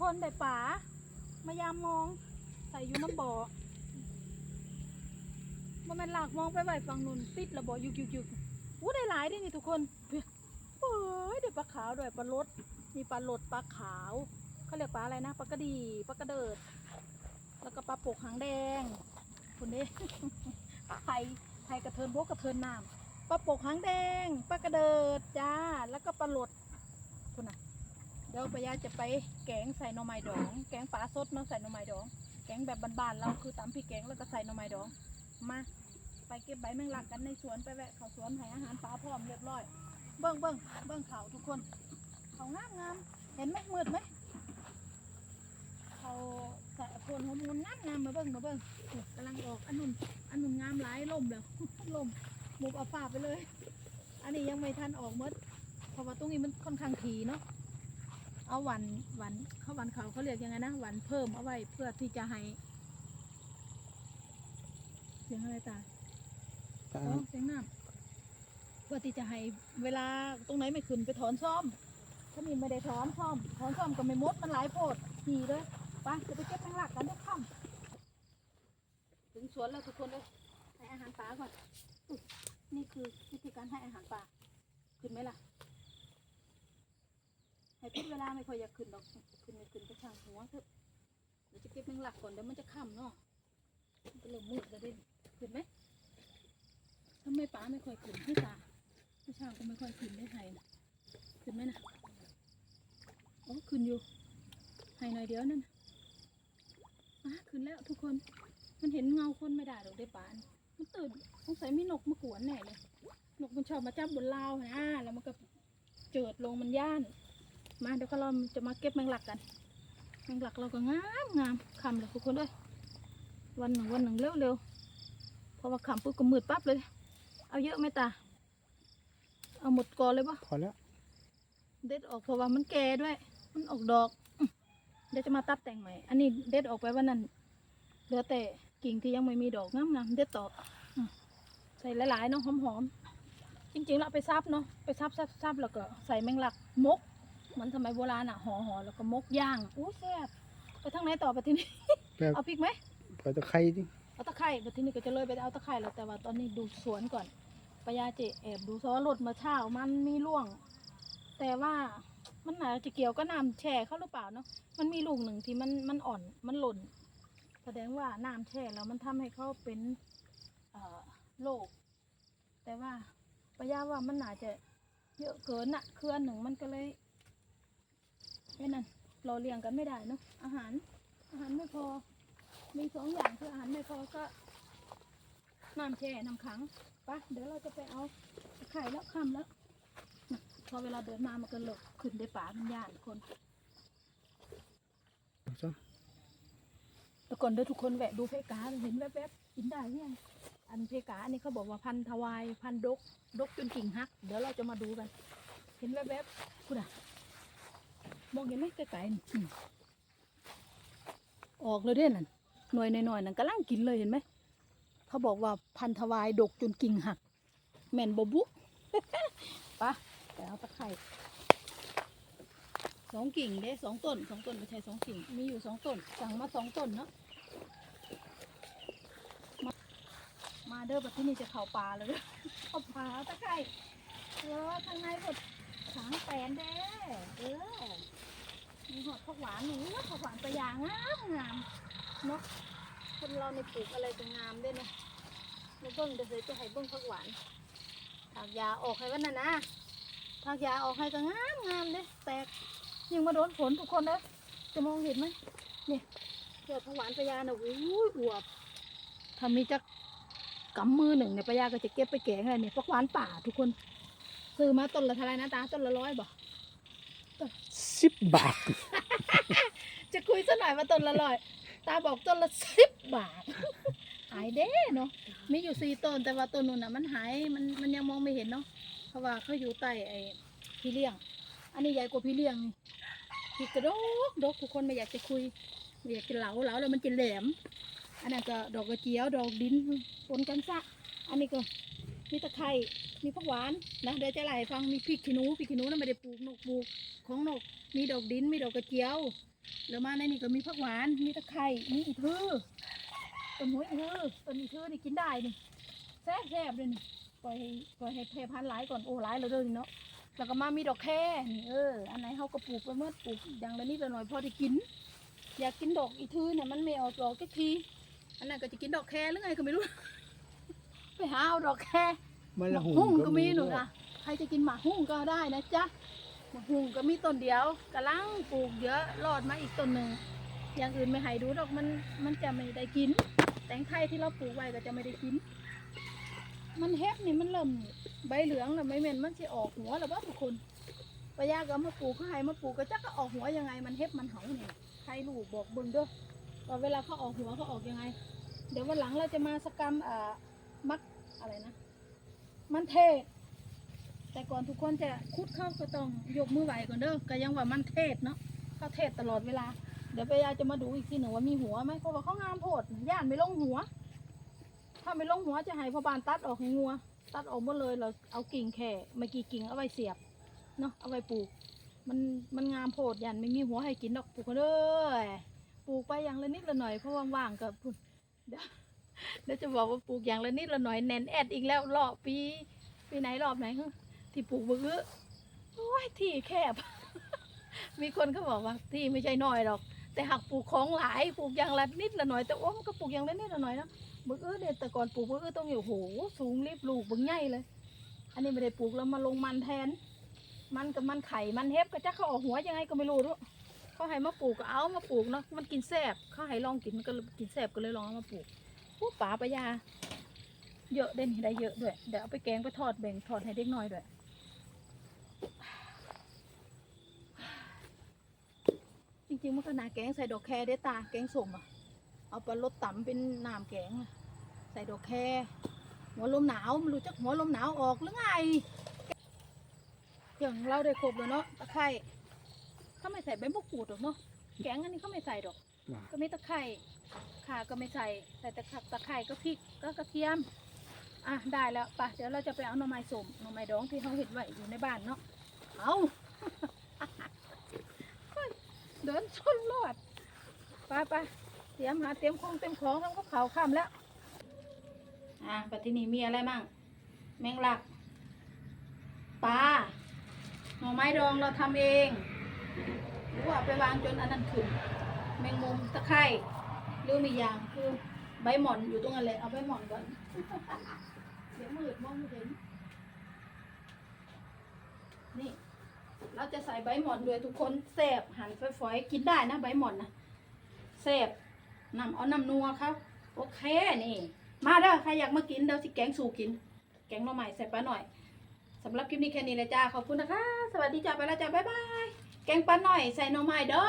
คนได้ป่ามายามมอง ใส่อยู่น้ำบ่อมันเป็นหลากมองไปไหวฝั่งนู้นติดระบ่อยุกยุกยุกอู้ได้หลายเด้วยนี่ทุกคนเฮ้ยโอ้ยได้ปลาขาวด้วยปลาลดมีปลาลดปลาขาวเขาเรียกปลาอะไรนะปลากระดีปลากระเดิด แล้วก็ปลาปกหางแดงคุณนี่ไทยไทยกระเทินโบกกระเทินน้ำปลาปกหางแดงปลากระเดิดจ้า แล้วก็ปลาลดคุณน่ะ เดี๋ยวปายาจะไปแกงใส่หน่อไม้ดอง แกงปลาสดเนาใส่หน่อไม้ดอง แกงแบบบานๆเราคือตำพริกแกงแล้วก็ใส่หน่อไม้ดอง มาไปเก็บใบแมงลักกันในสวนไปแวะเขาสวนให้อาหารปลาพร้อมเรียบร้อย เบิ้งเบิ้งเบิ้งเขาทุกคนเขางามงามเห็นไหมมืดไหมเขาใส่คนหัวมูลงามงามมาเบิ้งมาเบิ้งกำลังออกอันนุ่นอันนุ่นงามหลายลมแล้วลมหมุบเอาฝาไปเลย อันนี้ยังไม่ทันออกหมดเพราะว่าตรงนี้มันค่อนข้างทีเนาะ เอาวันวันเขาวันเขาเขาเรียกยังไงนะวันเพิ่มเอาไว้เพื่อที่จะให้เสียงอะไรตาอ๋อเสียงน้ำเพื่อที่จะให้เวลาตรงไหนไม่ขึ้นไปถอนซ่อมถ้ามีไม่ได้ถอนซ่อมถอนซ่อมก็ไม่หมดมันหลายโพดทีเลยไปจะไปเก็บแมงลักกันทุกค่ำถึงสวนแล้วทุกคนเลยให้อาหารปลาก่อนอุ๊ยนี่คือวิธีการให้อาหารปลาขึ้นไหมล่ะ ให้พิดเวลาไม่ค่อยอยากขึ้นดอกขึ้นไม่ขึ้นก็ช่างหัวเถอะเดี๋ยวจะเก็บแมงลักก่อนเดี๋ยวมันจะค่ำเนาะมันจะเริ่มมืดแล้วเด่นขึ้นไหมทำไมป๋าไม่ค่อยขึ้นพี่ตาพี่ช่างก็ไม่ค่อยขึ้นได้ไทยนะขึ้นไหมนะโอ้ขึ้นอยู่ให้หน่อยเดียวนั่นนะอะขึ้นแล้วทุกคนมันเห็นเงาคนไม่ได้หรอกได้ป่านมันตื่นสงสัยมีนกมากวนแน่เลยนกมันชอบมาจับบนราวนะแล้วมันก็เจิดลงมันย่าน มาเดี๋ยวก็เราจะมาเก็บแมงลักกัน แมงลักเราก็งามงามคำเลยทุกคนด้วยวันหนึ่งวันหนึ่งเร็วเร็วๆเพราะว่าคำปุ๊บก็มืดปั๊บเลย เอาเยอะไหมตา เอาหมดก่อนเลยปะพอแล้ว เด็ดออกเพราะว่ามันแก่ด้วย มันออกดอกอื้อเดี๋ยวจะมาตัดแต่งใหม่ อันนี้เด็ดออกไปวันนั้นเหลือแต่กิ่งที่ยังไม่มีดอกงามๆเด็ดต่ออื้อใส่หลายๆเนาะหอมๆจริงๆแล้วเอาไปซับเนาะไปซับซับซับแล้วก็ใส่แมงลักมก เหมือนสมัยโบราณอะห่อห่อแล้วก็มกย่างอู้แซ่บไปทางไหนต่อไปที่นี่แบบเอาพริกไหมพอตะไคร้ดิเอาตะไคร้ไปที่นี่ก็จะเลยไปเอาตะไคร้แล้วแต่ว่าตอนนี้ดูสวนก่อนปายาเจแอบดูซอรถมาเช้ามันมีร่วง แต่ว่ามันอาจจะเกี่ยวก็น้ำแช่เขาหรือเปล่าเนาะมันมีลูกหนึ่งที่มันมันอ่อนมันหล่น แสดงว่าน้ำแช่แล้วมันทำให้เขาเป็นเอ่อโรคแต่ว่าปายาว่ามันอาจจะเยอะเกินอะเครือหนึ่งมันก็เลย ไอ้นั่นเราเลี้ยงกันไม่ได้เนอะอาหาร อาหารไม่พอ มีสองอย่างคืออาหารไม่พอก็น้ำแช่น้ำขังไปะเดี๋ยวเราจะไปเอาไข่แล้วค่ำแล้วน่ะพอเวลาเดินมามันก็หลบขึ้นได้ป่ามันย่านคนซะแต่ก่อนเดี๋ยวทุกคนแวะดูเพกาเห็นแวบๆกินได้หรือยังอันเพกาอันนี้เขาบอกว่าพันธุ์ทวายพันธุ์ดก ดกจนกิ่งหัก เดี๋ยวเราจะมาดูกัน เห็นแวบๆคุณอะ มองเห็นไหมไกลๆนี่ออกเลยเด้นั่นหน่วยหน่อยๆนั่นกำลังกินเลยเห็นไหมเขาบอกว่าพันธุ์ทวายดกจนกิ่งหัก แม่นบบุปะไปเอาตะไคร่สองกิ่งเด้สองต้นสองต้นไม่ใช่สองกิ่ง มีอยู่สองต้น สั่งมาสองต้นเนาะมามาเด้อแบบที่นี่จะเข่าป่าเลยเอเข้าป่าเอาตะไคร่เออข้างในหมด สางแปนเด้เออ มีหอดผักหวานหนูผักหวานปลายางงามงามเนาะคนเราในปลูกอะไรจะงามด้วยเนาะมาเบิ้งเดี๋ยวจะให้เบิ้งผักหวานถากยาออกให้วันนั้นนะถากยาออกให้ก็งามงามเลยแตกยังมาโดนฝนทุกคนเลยจะมองเห็นไหมนี่เกิดผักหวานปลายาน่ะอุ้ยอวบถ้ามีจักกำมือหนึ่งเนี่ยปลายาก็จะเก็บไปแกงอะไรเนี่ยผักหวานป่าทุกคน ซื้อมาต้นละเท่าไหรนะตาต้นละร้อยบ่สิบบาท จะคุยสักหน่อยว่าต้นละร้อยตาบอกต้นละสิบบาท หายเด้เนาะมีอยู่สี่ต้นแต่ว่าต้นนู้นน่ะมันหายมันมันยังมองไม่เห็นเนาะเพราะว่าเขาอยู่ใต้ไอ้พี่เลี้ยง อันนี้ใหญ่กว่าพี่เลี้ยงนี่พี่กระดกดกทุกคนไม่อยากจะคุยไม่อยากจะเหลาเหลาแล้วมันจะแหลม อันนั้นก็ดอกกระเจียวดอกดินปนกันซะอันนี้ก็ มีตะไคร้มีผักหวานนะเดี๋ยวจะไล่ให้ฟังมีพริกขี้หนูพริกขี้หนูนั่นไม่ได้ปลูกนกปลูกของนก มีดอกดินมีดอกกระเจียวแล้วมาในนี่ก็มีผักหวานมีตะไคร้มีอีทือต้นหัวอีทือต้นอีทือนี่กินได้นี่แซ่บแซ่บเลยนี่ปล่อยให้ปล่อยให้เพพันหลายก่อนโอ้หลายแล้วเด้อนี่เนาะแล้วก็มามีดอกแค่นี่เอออันไหนเขาก็ปลูกไปเมื่อปลูกอย่างละนิดละหน่อยพอได้กิน อยากกินดอกอีทือเนี่ยมันไม่ออกดอกสักทีอันนั้นก็จะกินดอกแค่หรือไงก็ไม่รู้ ไปหาเอาดอกแค่มันหละมากหุ่หุ่งนก็มีหนูนะใครจะกินหมากหุ่งก็ได้นะจ๊ะหมากหุ่งก็มีต้นเดียวกำลังปลูกเยอะรอดมาอีกต้นหนึ่งอย่างอื่นไม่ให้ดูดอกมันมันจะไม่ได้กิน แตงไทยที่เราปลูกไว้ก็จะไม่ได้กิน มันเฮ็บนี่มันเริ่มใบเหลืองแล้วไม่เม็นมันจะออกหัวแล้วว่าทุกคนปะยาก็เอามาปลูกเขาให้มาปลูกก็จะก็ออกหัวยังไง มันเฮ็บมันเหาเนี่ยใครลูกบอกเบิ่งเด้อว่าเวลาเขาออกหัวเขาออกยังไง เดี๋ยววันหลังเราจะมาสกรรมอ่า มักอะไรนะ มันเทศ แต่ก่อนทุกคนจะคุดเข้าก็ต้องยกมือไหวก่อนเด้อก็ยังว่ามันเทศเนาะเขาเทศตลอดเวลา เดี๋ยวไปยาจะมาดูอีกทีหนึ่งว่ามีหัวไหมเพราะว่าเขางามโพดย่านไม่ลงหัว ถ้าไม่ลงหัวจะให้พอบานตัดออกงัว ตัดออกหมดเลยเราเอากิ่งแค่ไม่กี่กิ่งเอาไว้เสียบเนาะเอาไว้ปลูก มันมันงามโพดยันไม่มีหัวให้กินดอกปลูกกันเด้อปลูกไปอย่างละนิดละหน่อยเพราะว่างๆกับพุ่นเดี๋ยว เดี๋ยวจะบอกว่าปลูกอย่างละนิดละหน่อยแน่นแอดอีกแล้วรอบปีปีไหนรอบไหนฮะที่ปลูกบื้อโอ้ยที่แคบ มีคนเขาบอกว่าที่ไม่ใช่น้อยหรอก แต่หักปลูกของหลายปลูกอย่างละนิดละหน่อยแต่โอ้มันก็ปลูกอย่างละนิดละหน่อยนะบื้อเนี่ยแต่ก่อนปลูกบื้อต้องอยู่โหสูงรีบลูกบึงใหญ่เลย อันนี้ไม่ได้ปลูกแล้วมาลงมันแทน มันกับมันไข่มันเฮ็บก็จะเขาออกหัวยังไงก็ไม่รู้ด้วยเขาให้มาปลูกก็เอามาปลูกเนาะมันกินแซ่บเขาให้ลองกินมันก็กินแซ่บก็เลยลองเอามาปลูก ผู้ป่าปะยา เยอะเด่นได้เยอะด้วย เดี๋ยวเอาไปแกงไปทอดแบ่งทอดให้เด็กน้อยด้วยจริงๆมันก็นาแกงใส่ดอกแคได้ตาแกงส้มอะ เอาไปลดต่ำเป็นน้ำแกง ใส่ดอกแคหัวลมหนาวไม่รู้จักหัวลมหนาวออกหรือไงอย่างเราได้ครบแล้วเนาะตะไคร้เขาไม่ใส่ใบมะกรูดหรอกเนาะแกงอันนี้เขาไม่ใส่ดอก ว่ะก็มีตะไคร้ข่าก็ไม่ใส่ใส่ต่ขักตะไคร้ก็พริกก็กระเทียม อะได้แล้วไปะเดี๋ยวเราจะไปเอาหน่อไม้สมหน่อไม้ดองที่เขาเห็นไว้อยู่ในบ้านเนาะเอาเดินชนรอดไปไปเตรียมหาเตรียมของเตรียมของทำกับเขาวข้ามแล้ว อะปัจจุบันมีอะไรมั่งแมงลักปลาหน่อไม้ดองเราทำเองหรือว่าเอาไปวางจนอันนั้นขึ้น แมงมุมตะไคร้หรือมีอย่างคือใบหมอนอยู่ตรงนั้นเลยเอาใบหมอนก่อนเดี๋ยวมืดมองไม่เห็นนี่เราจะใส่ใบหมอนด้วยทุกคนแซ่บหั่นฝอยๆกินได้นะใบหมอนนะแซ่บนำเอาน้ำนัวครับโอเคนี่ มาเด้อใครอยากมากินเดี๋ยวสิแกงสู่กิน แกงหน่อไม้ใส่ปลาหน่อยสำหรับคลิปนี้แค่นี้เลยจ้าขอบคุณนะคะ สวัสดีจ้าไปแล้วจ้าบ๊ายบายแกงปลาหน่อยใส่หน่อไม้ดอ